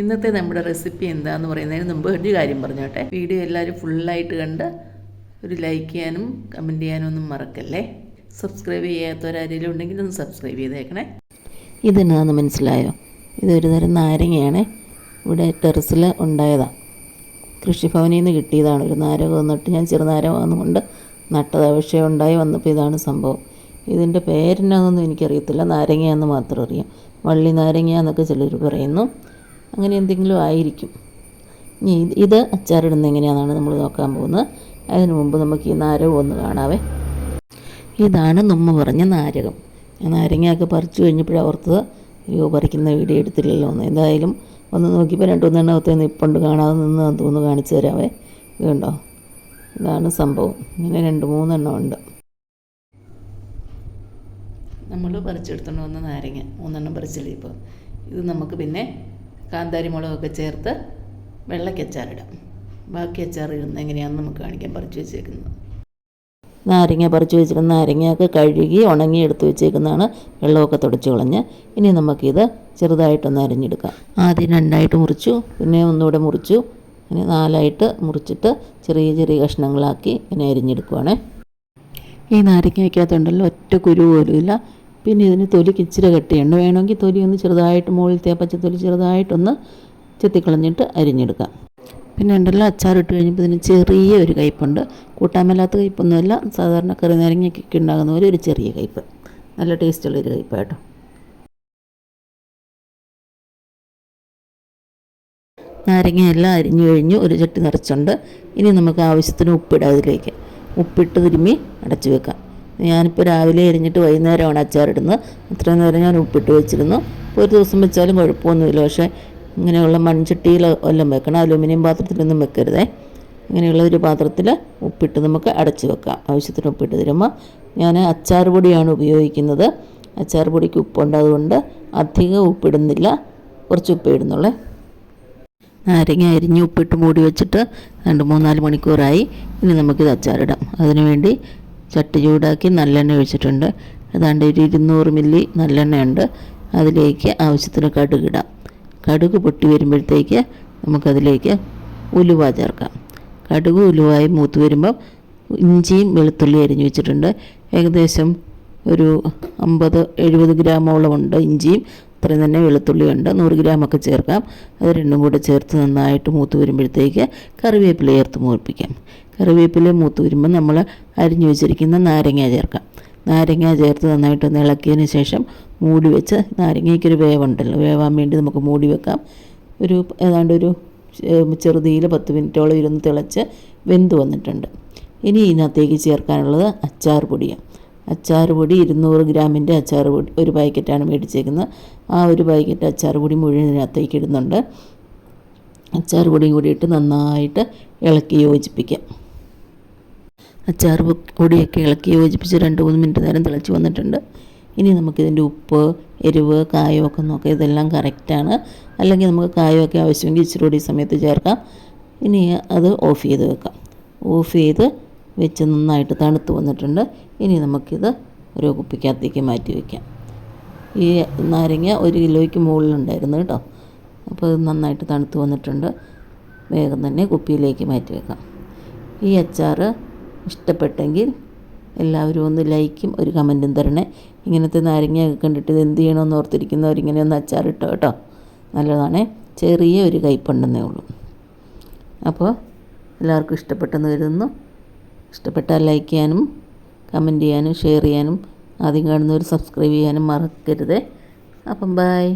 ഇന്നത്തെ നമ്മുടെ റെസിപ്പി എന്താന്ന് പറയുന്നതിന് മുമ്പ് ഒരു കാര്യം പറഞ്ഞോട്ടെ. വീഡിയോ എല്ലാവരും ഫുള്ളായിട്ട് കണ്ട് ഒരു ലൈക്ക് ചെയ്യാനും കമന്റ് ചെയ്യാനും ഒന്നും മറക്കല്ലേ? സബ്സ്ക്രൈബ് ചെയ്യാത്തവരാരെങ്കിലും ഉണ്ടെങ്കിൽ ഒന്ന് സബ്സ്ക്രൈബ് ചെയ്തേക്കണേ. ഇതെന്നാന്ന് മനസ്സിലായോ? ഇതൊരു തരം നാരങ്ങയാണ്. ഇവിടെ ടെറസിൽ ഉണ്ടായതാണ് കൃഷിഭവനിൽ നിന്ന് കിട്ടിയതാണ്. ഒരു നാരകം എന്നിട്ട് ഞാൻ ചെറുനാരകമാണെന്ന് വന്നുകൊണ്ട് നട്ടത് പക്ഷേ ഉണ്ടായി വന്നപ്പോൾ ഇതാണ് സംഭവം. ഇതിന്റെ പേരെന്നാണെന്നൊന്നും എനിക്കറിയത്തില്ല. നാരങ്ങയാണെന്ന് മാത്രം അറിയാം. വള്ളി നാരങ്ങ എന്നൊക്കെ ചിലർ പറയുന്നു. അങ്ങനെ എന്തെങ്കിലും ആയിരിക്കും. ഇനി ഇത് അച്ചാറിടുന്ന എങ്ങനെയാണെന്നാണ് നമ്മൾ നോക്കാൻ പോകുന്നത്. അതിന് മുമ്പ് നമുക്ക് ഈ നാരകം ഒന്ന് കാണാവേ. ഇതാണ് നമ്മ പറഞ്ഞ നാരകം. നാരങ്ങയൊക്കെ പറിച്ചു കഴിഞ്ഞപ്പോഴാണ് ഓർത്തത് അയ്യോ പറിക്കുന്ന വീഡിയോ എടുത്തില്ലല്ലോ എന്ന്. എന്തായാലും ഒന്ന് നോക്കിയപ്പോൾ രണ്ട് മൂന്നെണ്ണത്തെ നിപ്പുണ്ട് കാണാതെ നിന്ന് തോന്നുന്നു കാണിച്ചു തരാവേ. ഇത് ഇതാണ് സംഭവം. ഇങ്ങനെ രണ്ട് മൂന്നെണ്ണം ഉണ്ട്. നമ്മൾ പറിച്ചെടുത്തോണ്ട് വന്ന നാരങ്ങ. മൂന്നെണ്ണം പറിച്ചില്ലേ ഇപ്പോൾ ഇത് നമുക്ക് പിന്നെ കാന്താരി മുളകൊക്കെ ചേർത്ത് വെള്ളക്കച്ചാറിടാം. ബാക്കി അച്ചാർ ഇടുന്ന എങ്ങനെയാണെന്ന് നമുക്ക് കാണിക്കാൻ പറിച്ചു വെച്ചേക്കുന്നത്. നാരങ്ങ പറിച്ചു വെച്ചിരുന്ന നാരങ്ങയൊക്കെ കഴുകി ഉണങ്ങി എടുത്തു വെച്ചേക്കുന്നതാണ്. വെള്ളമൊക്കെ തുടച്ചു കളഞ്ഞ് ഇനി നമുക്കിത് ചെറുതായിട്ടൊന്ന് അരിഞ്ഞെടുക്കാം. ആദ്യം രണ്ടായിട്ട് മുറിച്ചു പിന്നെ ഒന്നുകൂടെ മുറിച്ചു. ഇനി നാലായിട്ട് മുറിച്ചിട്ട് ചെറിയ ചെറിയ കഷ്ണങ്ങളാക്കി ഇങ്ങനെ അരിഞ്ഞെടുക്കുവാണേ. ഈ നാരങ്ങയ്ക്കകത്തുണ്ടല്ലോ ഒറ്റ കുരു പോലും ഇല്ല പിന്നെ ഇതിന് തൊലിക്ക് ഇച്ചിരി എണ്ണ വേണമെങ്കിൽ തൊലി ഒന്ന് ചെറുതായിട്ട് മുകളിലത്തെ തേപ്പച്ച പച്ചത്തൊലി ചെറുതായിട്ടൊന്ന് ചെത്തിക്കളഞ്ഞിട്ട് അരിഞ്ഞെടുക്കാം. പിന്നെ ഉണ്ടല്ലോ അച്ചാറിട്ട് കഴിഞ്ഞപ്പോൾ ഇതിന് ചെറിയ ഒരു കയ്പുണ്ട് കൂട്ടാമല്ലാത്ത മേലാത്ത കയ്പൊന്നുമല്ല സാധാരണ കറി നാരങ്ങയ്ക്കൊക്കെ ഉണ്ടാകുന്ന പോലെ ഒരു ചെറിയ കയ്പ് നല്ല ടേസ്റ്റുള്ളൊരു കയ്പാട്ടോ നാരങ്ങയെല്ലാം അരിഞ്ഞു കഴിഞ്ഞു. ഒരു ചട്ടി നിറച്ചുണ്ട്. ഇനി നമുക്ക് ആവശ്യത്തിന് ഉപ്പിടാം അതിലേക്ക്. ഉപ്പിട്ട് തിരുമ്മി അടച്ചു വെക്കാം. ഞാനിപ്പോൾ രാവിലെ എരിഞ്ഞിട്ട് വൈകുന്നേരമാണ് അച്ചാറിടുന്നത് അത്രയും നേരം ഞാൻ ഉപ്പിട്ട് വെച്ചിരുന്നു. ഒരു ദിവസം വെച്ചാലും കുഴപ്പമൊന്നുമില്ല. പക്ഷേ ഇങ്ങനെയുള്ള മൺചട്ടിയിൽ എല്ലാം വെക്കണം. അലുമിനിയം പാത്രത്തിലൊന്നും വെക്കരുതേ. ഇങ്ങനെയുള്ള ഒരു പാത്രത്തിൽ ഉപ്പിട്ട് നമുക്ക് അടച്ചു വെക്കാം. ആവശ്യത്തിന് ഉപ്പിട്ട് തരുമ്പോൾ ഞാൻ അച്ചാർ പൊടിയാണ് ഉപയോഗിക്കുന്നത്. അച്ചാർ പൊടിക്ക് ഉപ്പുണ്ട് അതുകൊണ്ട് അധികം ഉപ്പിടുന്നില്ല. കുറച്ച് ഉപ്പ് ഇടുന്നുള്ളേ. നാരങ്ങ അരിഞ്ഞ് ഉപ്പിട്ട് മൂടി വെച്ചിട്ട് രണ്ട് മൂന്നാൽ മണിക്കൂറായി. ഇനി നമുക്കിത് അച്ചാറിടാം. അതിനുവേണ്ടി ചട്ടി ചൂടാക്കി നല്ലെണ്ണ ഒഴിച്ചിട്ടുണ്ട്. ഏതാണ്ട് ഒരു ഇരുന്നൂറ് മില്ലി നല്ലെണ്ണയുണ്ട്. അതിലേക്ക് ആവശ്യത്തിന് കടുകിടാം കടുക് പൊട്ടി വരുമ്പോഴത്തേക്ക് നമുക്കതിലേക്ക് ഉലുവ ചേർക്കാം. കടുക് ഉലുവായി മൂത്ത് വരുമ്പം ഇഞ്ചിയും വെളുത്തുള്ളി അരിഞ്ഞു വെച്ചിട്ടുണ്ട്. ഏകദേശം ഒരു അമ്പത് എഴുപത് ഗ്രാമോളം ഉണ്ട് ഇഞ്ചിയും. അത്രയും തന്നെ വെളുത്തുള്ളിയുണ്ട് നൂറ് ഗ്രാമൊക്കെ ചേർക്കാം. അത് രണ്ടും കൂടെ ചേർത്ത് നന്നായിട്ട് മൂത്ത് വരുമ്പോഴത്തേക്ക് കറിവേപ്പില ചേർത്ത് മൂപ്പിക്കാം. കറിവേപ്പില മൂത്ത് വരുമ്പോൾ നമ്മൾ അരിഞ്ഞു വെച്ചിരിക്കുന്ന നാരങ്ങ ചേർക്കാം. നാരങ്ങ ചേർത്ത് നന്നായിട്ടൊന്ന് ഇളക്കിയതിന് ശേഷം മൂടി വെച്ച് നാരങ്ങയ്ക്കൊരു വേവുണ്ടല്ലോ. വേവാൻ വേണ്ടി നമുക്ക് മൂടി വെക്കാം. ഒരു ഏതാണ്ട് ഒരു ചെറുതീയിൽ പത്ത് മിനിറ്റോളം ഇരുന്ന് തിളച്ച് വെന്ത് വന്നിട്ടുണ്ട്. ഇനി ഇതിനകത്തേക്ക് ചേർക്കാനുള്ളത് അച്ചാർ പൊടിയാണ്. അച്ചാർ പൊടി ഇരുന്നൂറ് ഗ്രാമിന്റെ അച്ചാർ പൊടി ഒരു പാക്കറ്റാണ് മേടിച്ചേക്കുന്നത്. ആ ഒരു പാക്കറ്റ് അച്ചാർ പൊടി മുഴുവൻ ഇതിനകത്തേക്ക് ഇടുന്നുണ്ട്. അച്ചാർ പൊടിയും കൂടി ഇട്ട് നന്നായിട്ട് ഇളക്കി യോജിപ്പിക്കാം. അച്ചാർ പൊടിയൊക്കെ ഇളക്കി യോജിപ്പിച്ച് രണ്ട് മൂന്ന് മിനിറ്റ് നേരം തിളച്ച് വന്നിട്ടുണ്ട്. ഇനി നമുക്കിതിന്റെ ഉപ്പ് എരിവ് കായമൊക്കെ നോക്കുക ഇതെല്ലാം കറക്റ്റാണ്. അല്ലെങ്കിൽ നമുക്ക് കായമൊക്കെ ആവശ്യമെങ്കിൽ ഇച്ചിരി കൂടി സമയത്ത് ചേർക്കാം. ഇനി അത് ഓഫ് ചെയ്ത് വെക്കാം. ഓഫ് ചെയ്ത് വെച്ച് നന്നായിട്ട് തണുത്ത് വന്നിട്ടുണ്ട്. ഇനി നമുക്കിത് ഒരു കുപ്പിക്കകത്തേക്ക് മാറ്റി വയ്ക്കാം ഈ നാരങ്ങ ഒരു കിലോയ്ക്ക് മുകളിലുണ്ടായിരുന്നു കേട്ടോ. അപ്പോൾ ഇത് നന്നായിട്ട് തണുത്ത് വന്നിട്ടുണ്ട്. വേഗം തന്നെ കുപ്പിയിലേക്ക് മാറ്റി വെക്കാം. ഈ അച്ചാർ ഇഷ്ടപ്പെട്ടെങ്കിൽ എല്ലാവരും ഒന്ന് ലൈക്കും ഒരു കമന്റും തരണേ. ഇങ്ങനത്തെ നാരങ്ങയൊക്കെ കണ്ടിട്ട് ഇത് എന്ത് ചെയ്യണമെന്ന് ഓർത്തിരിക്കുന്നവർ ഇങ്ങനെ ഒന്ന് അച്ചാറിട്ടോ കേട്ടോ. നല്ലതാണേ. ചെറിയ ഒരു കയ്പുണ്ടെന്നേ ഉള്ളൂ. അപ്പോൾ എല്ലാവർക്കും ഇഷ്ടപ്പെട്ടെന്ന് കരുതുന്നു. ഇഷ്ടപ്പെട്ടാൽ ലൈക്ക് ചെയ്യാനും കമന്റ് ചെയ്യാനും ഷെയർ ചെയ്യാനും ആദ്യം കാണുന്നവർ സബ്സ്ക്രൈബ് ചെയ്യാനും മറക്കരുത്. അപ്പം ബായ്